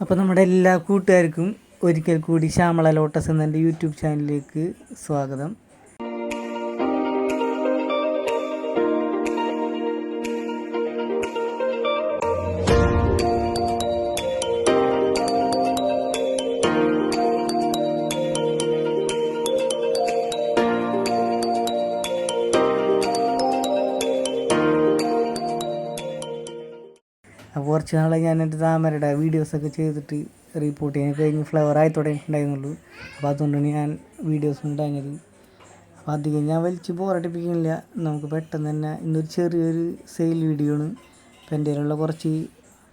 അപ്പോൾ നമ്മുടെ എല്ലാ കൂട്ടുകാർക്കും ഒരിക്കൽ കൂടി ശ്യാമള ലോട്ടസ് എന്ന എന്റെ യൂട്യൂബ് ചാനലിലേക്ക് സ്വാഗതം. അപ്പോൾ കുറച്ച് നാളെ ഞാൻ എന്റെ താമരയുടെ വീഡിയോസൊക്കെ ചെയ്തിട്ട് റിപ്പോർട്ട് ചെയ്യാൻ കഴിഞ്ഞ് ഫ്ലവർ ആയി തുടങ്ങിയിട്ടുണ്ടായിരുന്നുള്ളൂ. അപ്പോൾ അതുകൊണ്ടാണ് ഞാൻ വീഡിയോസ് ഉണ്ടായത്. അപ്പോൾ അധികം ഞാൻ വലിച്ച് ബോറടിപ്പിക്കുന്നില്ല നമുക്ക് പെട്ടെന്ന് തന്നെ ഇന്നൊരു ചെറിയൊരു സെയിൽ വീഡിയോ ആണ്. അപ്പോൾ എന്റെ കയ്യിലുള്ള കുറച്ച്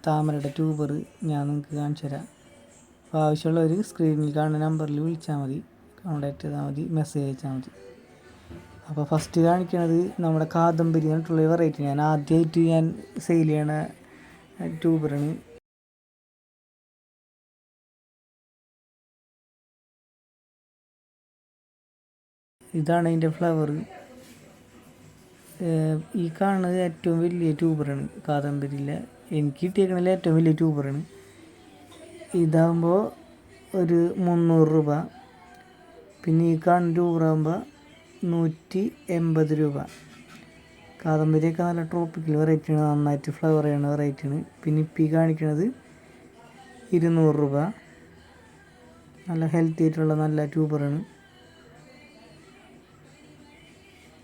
താമരയുടെ ട്യൂബർ ഞാൻ നിങ്ങൾക്ക് കാണിച്ചു തരാം. അപ്പോൾ ആവശ്യമുള്ളവർ സ്ക്രീനിൽ കാണുന്ന നമ്പറിൽ വിളിച്ചാൽ മതി. കോൺടാക്റ്റ് ചെയ്താൽ മതി. മെസ്സേജ് അയച്ചാൽ മതി. അപ്പോൾ ഫസ്റ്റ് കാണിക്കണത് നമ്മുടെ കാദംബരി എന്നിട്ടുള്ള വെറൈറ്റി ഞാൻ ആദ്യമായിട്ട് ഞാൻ സെയിൽ ചെയ്യണ ട്യൂബറാണ് ഇതാണ് അതിന്റെ ഫ്ലവർ ഈ കാണുന്നത് ഏറ്റവും വലിയ ട്യൂബറാണ് കാദംബരിയിലെ. എനിക്ക് കിട്ടിയേക്കണതിൽ ഏറ്റവും വലിയ ട്യൂബറാണ് ഇതാകുമ്പോൾ ഒരു മുന്നൂറ് രൂപ. പിന്നെ ഈ കാണുന്ന ട്യൂബറാകുമ്പോൾ നൂറ്റി എൺപത് രൂപ. കാദംബരിയൊക്കെ നല്ല ട്രോപ്പിക്കൽ വെറൈറ്റിയാണ് നന്നായിട്ട് ഫ്ലവർ ചെയ്യുന്ന വെറൈറ്റിയാണ് പിന്നെ ഇപ്പി ഈ കാണിക്കുന്നത് ഇരുന്നൂറ് രൂപ. നല്ല ഹെൽത്തി ആയിട്ടുള്ള നല്ല ട്യൂബറാണ്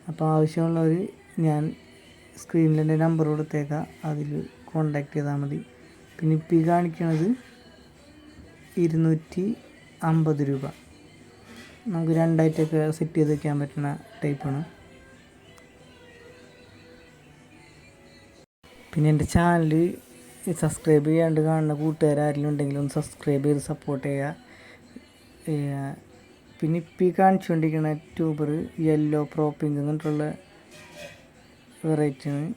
അപ്പോൾ ആവശ്യമുള്ളവർ ഞാൻ സ്ക്രീനിൽ എന്റെ നമ്പർ കൊടുത്തേക്കാം. അതിൽ കോണ്ടാക്ട് ചെയ്താൽ മതി. പിന്നെ ഇപ്പി കാണിക്കണത് ഇരുന്നൂറ്റി അമ്പത് രൂപ. നമുക്ക് രണ്ടായിട്ടൊക്കെ സെറ്റ് ചെയ്ത് വയ്ക്കാൻ പറ്റുന്ന ടൈപ്പാണ് പിന്നെ എന്റെ ചാനൽ സബ്സ്ക്രൈബ് ചെയ്യാണ്ട് കാണുന്ന കൂട്ടുകാരും ഉണ്ടെങ്കിൽ ഒന്ന് സബ്സ്ക്രൈബ് ചെയ്ത് സപ്പോർട്ട് ചെയ്യുക. പിന്നെ ഇപ്പം ഈ കാണിച്ചുകൊണ്ടിരിക്കുന്ന ട്യൂബർ യെല്ലോ പ്രോപ്പിങ് എന്നിട്ടുള്ള വെറൈറ്റിയാണ്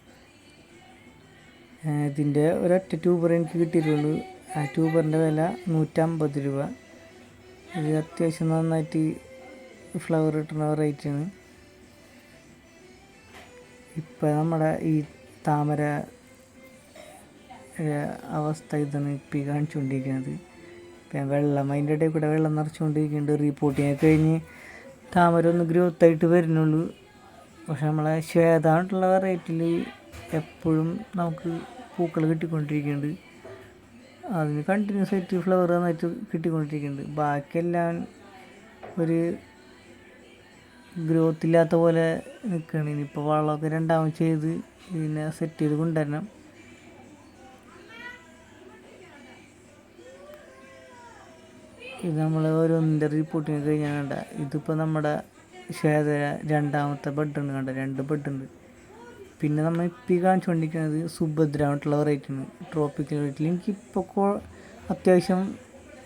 ഇതിന്റെ ഒരൊറ്റ ട്യൂബർ എനിക്ക് കിട്ടിയിട്ടുള്ളൂ. ആ ട്യൂബറിന്റെ വില നൂറ്റമ്പത് രൂപ. ഇത് അത്യാവശ്യം നന്നായിട്ട് ഫ്ലവർ കിട്ടുന്ന വെറൈറ്റിയാണ് ഇപ്പം നമ്മുടെ ഈ താമര അവസ്ഥ ഇതാണ് ഇപ്പം ഈ കാണിച്ചുകൊണ്ടിരിക്കുന്നത് ഇപ്പം വെള്ളം അതിന്റെ ഇടയിൽ കൂടെ വെള്ളം നിറച്ചുകൊണ്ടിരിക്കുന്നുണ്ട് റിപ്പോർട്ടിങ് കഴിഞ്ഞ് താമര ഒന്ന് ഗ്രോത്ത് ആയിട്ട് വരുന്നുള്ളൂ. പക്ഷെ നമ്മളെ ശ്വേതമായിട്ടുള്ള വെറൈറ്റിയിൽ എപ്പോഴും നമുക്ക് പൂക്കൾ കിട്ടിക്കൊണ്ടിരിക്കുന്നുണ്ട് അതിന് കണ്ടിന്യൂസ് ആയിട്ട് ഫ്ലവർ നന്നായിട്ട് കിട്ടിക്കൊണ്ടിരിക്കുന്നുണ്ട് ബാക്കിയെല്ലാം ഒരു ഗ്രോത്ത് ഇല്ലാത്ത പോലെ നിൽക്കുകയാണ് ഇനിയിപ്പോൾ വളമൊക്കെ രണ്ടാമത് ചെയ്ത് ഇതിനെ സെറ്റ് ചെയ്ത് കൊണ്ടുവരണം. ഇത് നമ്മൾ ഓരോന്നിന്റെ റിപ്പോർട്ടിങ് കഴിഞ്ഞാൽ കണ്ട ഇതിപ്പോൾ നമ്മുടെ ശ്വേത രണ്ടാമത്തെ ബെഡുണ്ട് കണ്ട രണ്ട് ബെഡുണ്ട് പിന്നെ നമ്മൾ ഇപ്പം കാണിച്ചുകൊണ്ടിരിക്കുന്നത് സുഭദ്ര ആയിട്ടുള്ള വെറൈറ്റിയാണ് ട്രോപ്പിക്കൽ വെറൈറ്റിയിൽ എനിക്കിപ്പോൾ അത്യാവശ്യം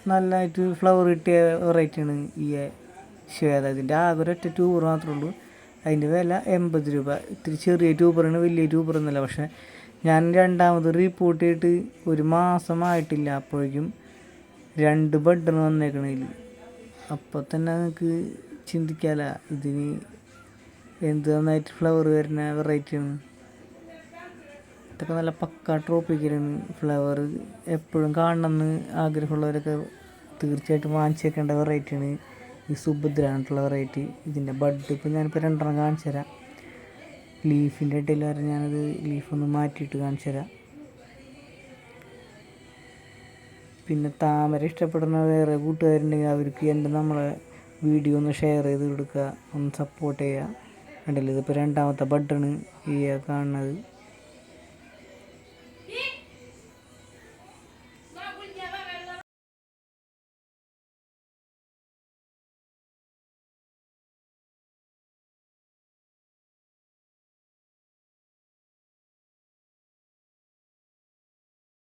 നല്ലതായിട്ട് ഫ്ലവർ കിട്ടിയ വെറൈറ്റിയാണ് ഈ ശ്വേത ഇതിന്റെ ആകെ ഒരൊറ്റ ട്യൂബർ മാത്രമേ ഉള്ളൂ. അതിന്റെ വില എൺപത് രൂപ. ഇത്തിരി ചെറിയ ട്യൂബറാണ് വലിയ ട്യൂബറൊന്നുമല്ല പക്ഷേ ഞാൻ രണ്ടാമത് റിപ്പോർട്ട് ചെയ്തിട്ട് ഒരു മാസമായിട്ടില്ല അപ്പോഴേക്കും രണ്ട് ബെഡാണ് വന്നേക്കണതിൽ അപ്പോൾ തന്നെ നിങ്ങൾക്ക് ചിന്തിക്കാല ഇതിന് എന്ത് നന്നായിട്ട് ഫ്ലവർ വരുന്ന വെറൈറ്റിയാണ് ഇതൊക്കെ നല്ല പക്ക ട്രോപ്പിക്കലാണ് ഫ്ലവർ എപ്പോഴും കാണണമെന്ന് ആഗ്രഹമുള്ളവരൊക്കെ തീർച്ചയായിട്ടും വാങ്ങിച്ചേക്കേണ്ട വെറൈറ്റിയാണ് ഈ സുഭദ്ര ആയിട്ടുള്ള വെറൈറ്റി ഇതിന്റെ ബഡ് ഇപ്പോൾ ഞാനിപ്പോൾ രണ്ടെണ്ണം കാണിച്ചു തരാം ലീഫിന്റെ ഇടയിൽ വരെ ഞാനത് ലീഫൊന്ന് മാറ്റിയിട്ട് കാണിച്ചു തരാം പിന്നെ താമര ഇഷ്ടപ്പെടുന്ന വേറെ കൂട്ടുകാരുണ്ടെങ്കിൽ അവർക്ക് എന്റെ നമ്മളെ വീഡിയോ ഒന്ന് ഷെയർ ചെയ്ത് കൊടുക്കുക. ഒന്ന് സപ്പോർട്ട് ചെയ്യുക. കണ്ടില്ലേ? ഇതിപ്പോൾ രണ്ടാമത്തെ ബട്ടണ് ഈ കാണുന്നത്.